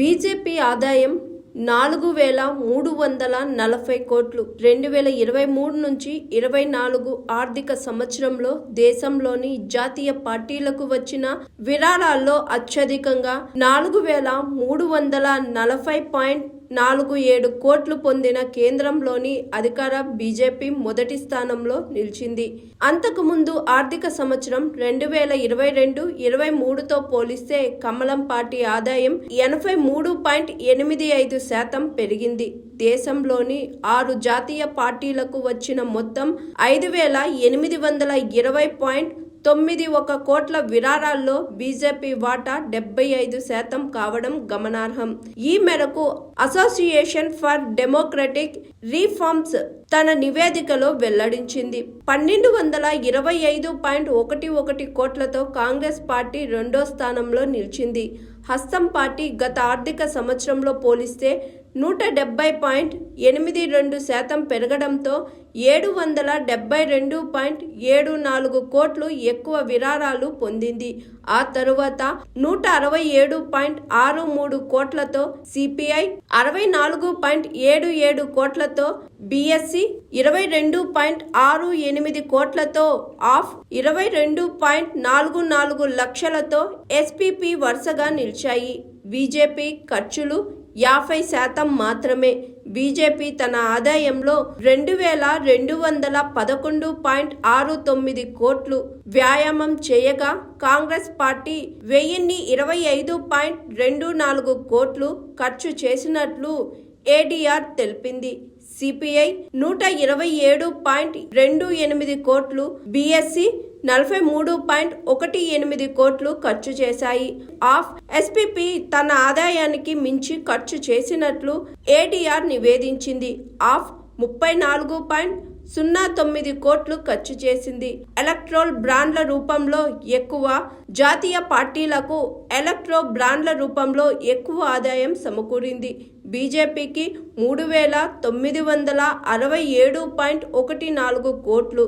BJP ఆదాయం నాలుగు వేల మూడు వందల నలభై కోట్లు. రెండు వేల ఇరవై మూడు నుంచి ఇరవై నాలుగు ఆర్థిక సంవత్సరంలో దేశంలోని జాతీయ పార్టీలకు వచ్చిన విరాళాల్లో అత్యధికంగా నాలుగు వేల మూడు వందల నలభై పాయింట్ నాలుగు ఏడు కోట్లు పొందిన కేంద్రంలోని అధికార బీజేపీ మొదటి స్థానంలో నిలిచింది. అంతకుముందు ఆర్థిక సంవత్సరం రెండు వేల ఇరవై రెండు ఇరవై మూడుతో పోలిస్తే కమలం పార్టీ ఆదాయం ఎనభై మూడు పాయింట్ ఎనిమిది ఐదు శాతం పెరిగింది. దేశంలోని ఆరు జాతీయ పార్టీలకు వచ్చిన మొత్తం ఐదు వేల ఎనిమిది వందల ఇరవై పాయింట్ తొమ్మిది ఒక కోట్ల విరాళాల్లో బీజేపీ వాటా డెబ్బై ఐదు శాతం కావడం గమనార్హం. ఈ మేరకు అసోసియేషన్ ఫర్ డెమోక్రటిక్ రీఫార్మ్స్ తన నివేదికలో వెల్లడించింది. పన్నెండు వందల ఇరవై ఐదు పాయింట్ ఒకటి ఒకటి కోట్లతో కాంగ్రెస్ పార్టీ రెండో స్థానంలో నిలిచింది. హస్తం పార్టీ గత ఆర్థిక సంవత్సరంలో పోలిస్తే నూట డెబ్బై పాయింట్ ఎనిమిది రెండు శాతం పెరగడంతో ఏడు వందల డెబ్బై రెండు పాయింట్ ఏడు నాలుగు కోట్లు ఎక్కువ విరాళాలు పొందింది. ఆ తరువాత నూట అరవై ఏడు పాయింట్ ఆరు మూడు కోట్లతో సిపిఐ అరవై నాలుగు పాయింట్ ఏడు ఏడు కోట్లతో బిఎస్సి ఇరవై రెండు పాయింట్ ఆరు ఎనిమిది కోట్లతో ఆఫ్ ఇరవై రెండు పాయింట్ నాలుగు నాలుగు లక్షలతో ఎస్పిపి వరుసగా నిలిచాయి. బీజేపీ ఖర్చులు యాభై శాతం మాత్రమే. బీజేపీ తన ఆదాయంలో రెండు వేల రెండు వందల పదకొండు పాయింట్ ఆరు తొమ్మిది కోట్లు వ్యాయామం చేయగా కాంగ్రెస్ పార్టీ వెయ్యిన్ని ఇరవై ఐదు పాయింట్ రెండు నాలుగు కోట్లు ఖర్చు చేసినట్లు ఏడీఆర్ తెలిపింది. సిపిఐ నూట ఇరవై ఏడు పాయింట్ రెండు ఎనిమిది కోట్లు బీఎస్సీ నలభై మూడు పాయింట్ ఒకటి ఎనిమిది కోట్లు ఖర్చు చేశాయి. ఆఫ్ ఎస్పిపి తన ఆదాయానికి మించి ఖర్చు చేసినట్లు ఏడీఆర్ నివేదించింది. ఆఫ్ ముప్పై నాలుగు పాయింట్ సున్నా తొమ్మిది కోట్లు ఖర్చు చేసింది. ఎలక్ట్రోల్ బ్రాండ్ల రూపంలో ఎక్కువ జాతీయ పార్టీలకు ఎలక్ట్రో బ్రాండ్ల రూపంలో ఎక్కువ ఆదాయం సమకూరింది. బీజేపీకి మూడు వేల తొమ్మిది వందల అరవై ఏడు పాయింట్ ఒకటి నాలుగు కోట్లు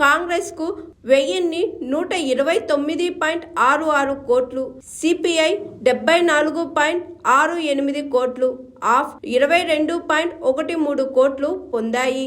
కాంగ్రెస్కు వెయ్యిన్ని నూట ఇరవై తొమ్మిది పాయింట్ ఆరు ఆరు కోట్లు సిపిఐ డెబ్బై నాలుగు పాయింట్ ఆరు ఎనిమిది కోట్లు ఆఫ్ ఇరవై రెండు పాయింట్ ఒకటి మూడు కోట్లు పొందాయి.